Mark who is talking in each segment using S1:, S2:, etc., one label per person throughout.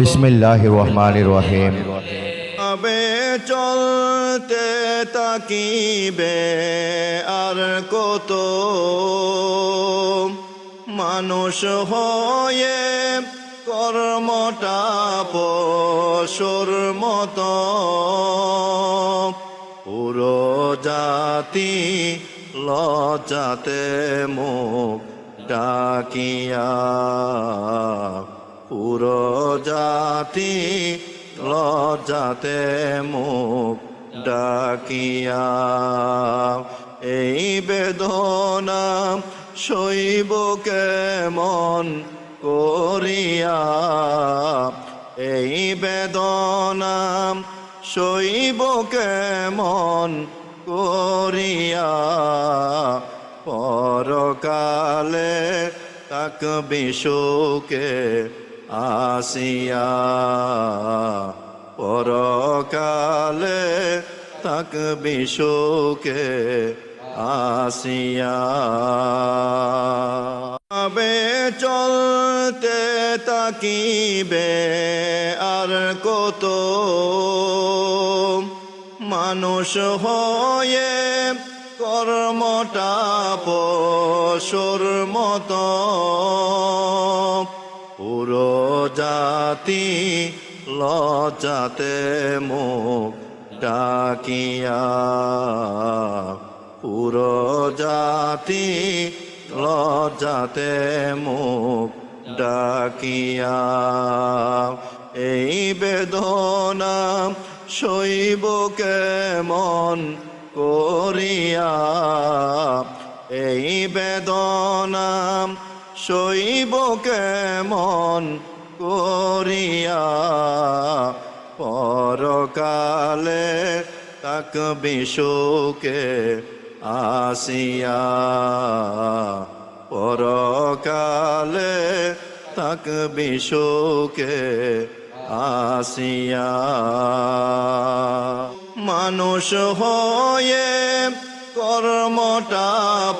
S1: বিসমিল্লাহ রহমান রহিম।
S2: আবে চলতে তাকিবে আর কত মানুষ হয়ে কর্মটা পশুর মতো। পুরো জাতি লজাতে মুখ ডাকিয়া পুরো জাতি লজাতে মুখ ডাকিয়া, এই বেদনা শৈব কেমন করিয়া? এই বেদনা শৈব কেমন করিয়া? পরকালে তাক বিশুকে আসিয়া পরকালে তাক বিশুকে আসিয়া। আবে চলতে তাকিবে আর কত মানুষ হয়ে কর্মটা পশুর মতো। জাতি লজাতে মুখ ডাকিয়া। পুরো জাতি লজাতে মুখ ডাকিয়া। এই বেদনা শৈব কেমন করিয়া? এই বেদনা শৈব কেমন করিয়া পরকালে তাক বিশুকে আসিয়া পরকালে তাক বিশুকে আসিয়া মানুষ হয়ে কর্মটা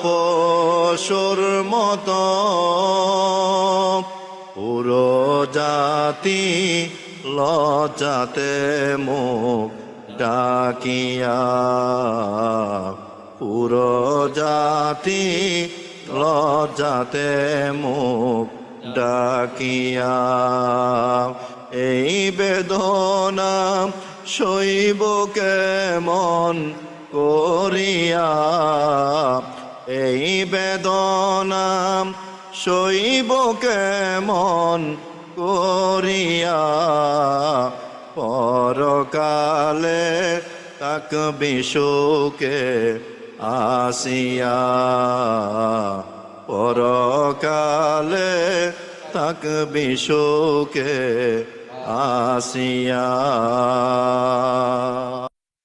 S2: পশুর মতো পুরো জাতি লজাতে মুখ ডাকিয়া পুরো জাতি লজাতে মুখ ডাকিয়া, এই বেদনা শৈব কেমন করিয়া, এই বেদনা শৈব কেমন করিয়া পরকালে তাক বিশুকে আসিয়া পরকালে তাক বিশুকে আসিয়া